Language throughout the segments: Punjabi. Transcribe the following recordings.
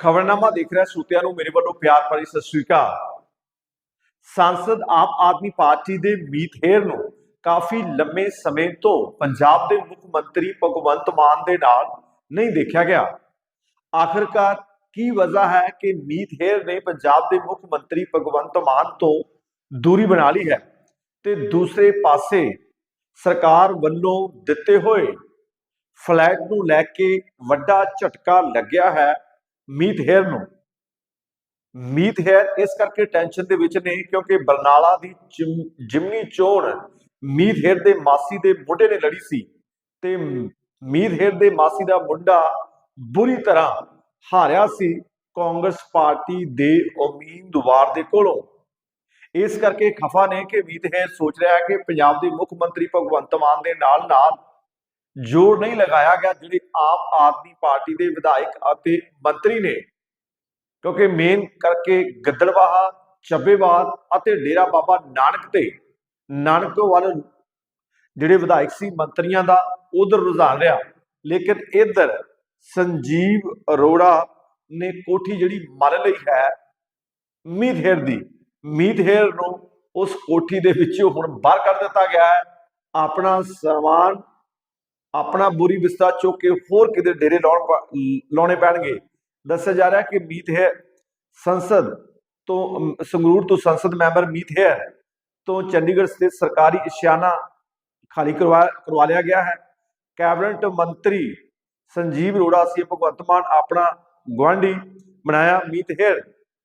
ਖਬਰਨਾਮਾ ਦੇਖ ਰਿਹਾ, ਸੂਤਿਆਂ ਨੂੰ ਮੇਰੇ ਵੱਲੋਂ ਪਿਆਰ ਭਰੀ ਸਤਿ ਸ੍ਰੀ ਅਕਾਲ। ਸੰਸਦ ਆਮ ਆਦਮੀ ਪਾਰਟੀ ਦੇ ਮੀਤ ਹੇਰ ਨੂੰ ਕਾਫੀ ਲੰਮੇ ਸਮੇਂ ਤੋਂ ਪੰਜਾਬ ਦੇ ਮੁੱਖ ਮੰਤਰੀ ਭਗਵੰਤ ਮਾਨ ਦੇ ਨਾਲ ਨਹੀਂ ਦੇਖਿਆ ਗਿਆ। ਆਖਰਕਾਰ ਕੀ ਵਜ੍ਹਾ ਹੈ ਕਿ ਮੀਤ ਹੇਰ ਨੇ ਪੰਜਾਬ ਦੇ ਮੁੱਖ ਮੰਤਰੀ ਭਗਵੰਤ ਮਾਨ ਤੋਂ ਦੂਰੀ ਬਣਾ ਲਈ ਹੈ ਤੇ ਦੂਸਰੇ ਪਾਸੇ ਸਰਕਾਰ ਵੱਲੋਂ ਦਿੱਤੇ ਹੋਏ ਫਲੈਗ ਨੂੰ ਲੈ ਕੇ ਵੱਡਾ ਝਟਕਾ ਲੱਗਿਆ ਹੈ ਮੀਤ ਹੇਰ ਨੂੰ। ਮੀਤ ਹੇਰ ਇਸ ਕਰਕੇ ਟੈਨਸ਼ਨ ਦੇ ਵਿੱਚ ਨੇ ਕਿਉਂਕਿ ਬਰਨਾਲਾ ਦੀ ਜਿਮਨੀ ਚੋਣ ਮੀਤ ਹੇਰ ਦੇ ਮਾਸੀ ਦੇ ਮੁੰਡੇ ਨੇ ਲੜੀ ਸੀ ਤੇ ਮੀਤ ਹੇਰ ਦੇ ਮਾਸੀ ਦਾ ਮੁੰਡਾ ਬੁਰੀ ਤਰ੍ਹਾਂ ਹਾਰਿਆ ਸੀ ਕਾਂਗਰਸ ਪਾਰਟੀ ਦੇ ਉਮੀਦਵਾਰ ਦੇ ਕੋਲੋਂ। ਇਸ ਕਰਕੇ ਖਫਾ ਨੇ ਕਿ ਮੀਤ ਹੇਰ ਸੋਚ ਰਿਹਾ ਹੈ ਕਿ ਪੰਜਾਬ ਦੇ ਮੁੱਖ ਮੰਤਰੀ ਭਗਵੰਤ ਮਾਨ ਦੇ ਨਾਲ ਨਾਲ ਜੋਰ ਨਹੀਂ ਲਗਾਇਆ ਗਿਆ, ਜਿਹੜੇ ਆਮ ਆਦਮੀ ਪਾਰਟੀ ਦੇ ਵਿਧਾਇਕ ਅਤੇ ਮੰਤਰੀ ਨੇ। ਕਿਉਂਕਿ ਮੇਨ ਕਰਕੇ ਗਿੱਦੜਵਾਹਾ ਚੱਬੇਵਾਲ ਅਤੇ ਡੇਰਾ ਬਾਬਾ ਨਾਨਕ ਤੇ ਨਾਨਕ ਵੱਲ ਜਿਹੜੇ ਵਿਧਾਇਕ ਸੀ, ਮੰਤਰੀਆਂ ਦਾ ਉਧਰ ਰੁਝਾਨ ਰਿਹਾ। ਲੇਕਿਨ ਇਧਰ ਸੰਜੀਵ ਅਰੋੜਾ ਨੇ ਕੋਠੀ ਜਿਹੜੀ ਮੱਲ ਲਈ ਹੈ, ਮੀਤ ਦੀ। ਮੀਤ ਨੂੰ ਉਸ ਕੋਠੀ ਦੇ ਵਿੱਚੋਂ ਹੁਣ ਬਾਹਰ ਕੱਢ ਦਿੱਤਾ ਗਿਆ ਹੈ। ਆਪਣਾ ਸਮਾਨ ਆਪਣਾ ਬੁਰੀ ਬਿਸਤਰਾ ਚੁੱਕ ਕੇ ਹੋਰ ਕਿਤੇ ਡੇਰੇ ਲਾਉਣ ਲਾਉਣੇ ਪੈਣਗੇ। ਦੱਸਿਆ ਜਾ ਰਿਹਾ ਕਿ ਮੀਤ ਹੈ ਸੰਸਦ ਤੋਂ ਸੰਗਰੂਰ ਤੋਂ ਸੰਸਦ ਮੈਂਬਰ ਮੀਤ ਹੈ ਤੋਂ ਚੰਡੀਗੜ੍ਹ ਸਥਿਤ ਸਰਕਾਰੀ ਇਸ਼ਾਨਾ ਖਾਲੀ ਕਰਵਾ ਕਰਵਾ ਲਿਆ ਗਿਆ ਹੈ। ਕੈਬਨਿਟ ਮੰਤਰੀ ਸੰਜੀਵ ਅਰੋੜਾ ਸੀ ਭਗਵੰਤ ਮਾਨ ਆਪਣਾ ਗਵਾਂਢੀ ਬਣਾਇਆ ਮੀਤ ਹੇਰ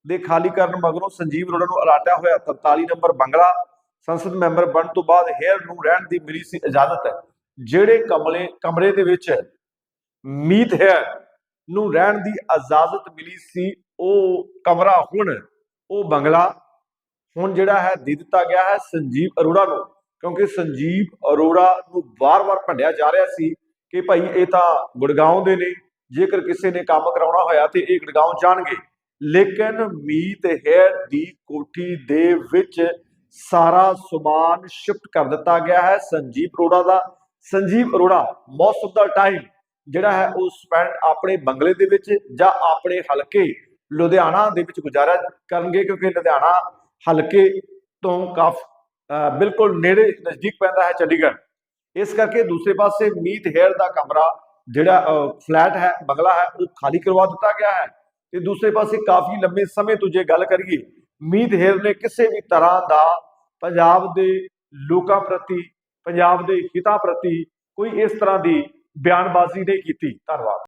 ਦੇ ਖਾਲੀ ਕਰਨ ਮਗਰੋਂ ਸੰਜੀਵ ਅਰੋੜਾ ਨੂੰ ਅਲਾਟਿਆ ਹੋਇਆ 43 ਨੰਬਰ ਬੰਗਲਾ ਸੰਸਦ ਮੈਂਬਰ ਬਣਨ ਤੋਂ ਬਾਅਦ ਹੇਰ ਨੂੰ ਰਹਿਣ ਦੀ ਮਿਲੀ ਸੀ ਇਜਾਜ਼ਤ। ਜਿਹੜੇ ਕਮਲੇ, ਕਮਰੇ ਦੇ ਵਿੱਚ ਮੀਤ ਹੈ, ਨੂੰ ਰਹਿਣ ਦੀ ਇਜਾਜ਼ਤ ਮਿਲੀ ਸੀ, ਉਹ ਕਮਰਾ ਹੁਣ, ਉਹ ਬੰਗਲਾ, ਹੁਣ ਜਿਹੜਾ ਹੈ ਦੇ ਦਿੱਤਾ ਗਿਆ ਹੈ ਸੰਜੀਵ ਅਰੋੜਾ ਨੂੰ, ਕਿਉਂਕਿ ਸੰਜੀਵ ਅਰੋੜਾ ਨੂੰ ਵਾਰ-ਵਾਰ ਭੰਡਿਆ ਜਾ ਰਿਹਾ ਸੀ ਕਿ ਭਾਈ ਇਹ ਤਾਂ ਗੁੜਗਾਉਂ ਦੇ ਨੇ, ਜੇਕਰ ਕਿਸੇ ਨੇ ਕੰਮ ਕਰਾਉਣਾ ਹੋਇਆ ਤੇ ਇਹ ਗੁੜਗਾਉਂ ਜਾਣਗੇ। ਲੇਕਿਨ ਮੀਤ ਹੈ ਦੀ ਕੋਠੀ ਦੇ ਵਿੱਚ ਸਾਰਾ ਸਮਾਨ ਸ਼ਿਫਟ ਕਰ ਦਿੱਤਾ ਗਿਆ ਹੈ ਸੰਜੀਵ ਅਰੋੜਾ ਦਾ। Sanjeev Arora most of the time ਜਿਹੜਾ ਹੈ ਉਹ ਸਪੈਂਡ ਆਪਣੇ ਬੰਗਲੇ ਦੇ ਵਿੱਚ ਜਾਂ ਆਪਣੇ ਹਲਕੇ ਲੁਧਿਆਣਾ ਦੇ ਵਿੱਚ ਗੁਜ਼ਾਰਾ ਕਰਨਗੇ, ਕਿਉਂਕਿ ਲੁਧਿਆਣਾ ਹਲਕੇ ਤੋਂ ਕਾਫ ਬਿਲਕੁਲ ਨੇੜੇ ਨਜ਼ਦੀਕ ਪੈਂਦਾ ਹੈ ਚੰਡੀਗੜ੍ਹ। ਇਸ ਕਰਕੇ ਦੂਸਰੇ ਪਾਸੇ ਮੀਤ ਹੇਅਰ ਦਾ ਕਮਰਾ ਜਿਹੜਾ ਫਲੈਟ ਹੈ, ਬੰਗਲਾ ਹੈ, ਉਹ ਖਾਲੀ ਕਰਵਾ ਦਿੱਤਾ ਗਿਆ ਹੈ। ਤੇ ਦੂਸਰੇ ਪਾਸੇ ਕਾਫੀ ਲੰਬੇ ਸਮੇਂ ਤੋਂ ਜੇ ਗੱਲ ਕਰੀਏ, ਮੀਤ ਹੇਅਰ ਨੇ ਕਿਸੇ ਵੀ ਤਰ੍ਹਾਂ ਦਾ ਪੰਜਾਬ ਦੇ ਲੋਕਾਂ ਪ੍ਰਤੀ ਪੰਜਾਬ ਦੇ ਹਿੱਤਾਂ ਪ੍ਰਤੀ ਕੋਈ ਇਸ ਤਰ੍ਹਾਂ ਦੀ ਬਿਆਨਬਾਜ਼ੀ ਨਹੀਂ ਕੀਤੀ। ਧੰਨਵਾਦ।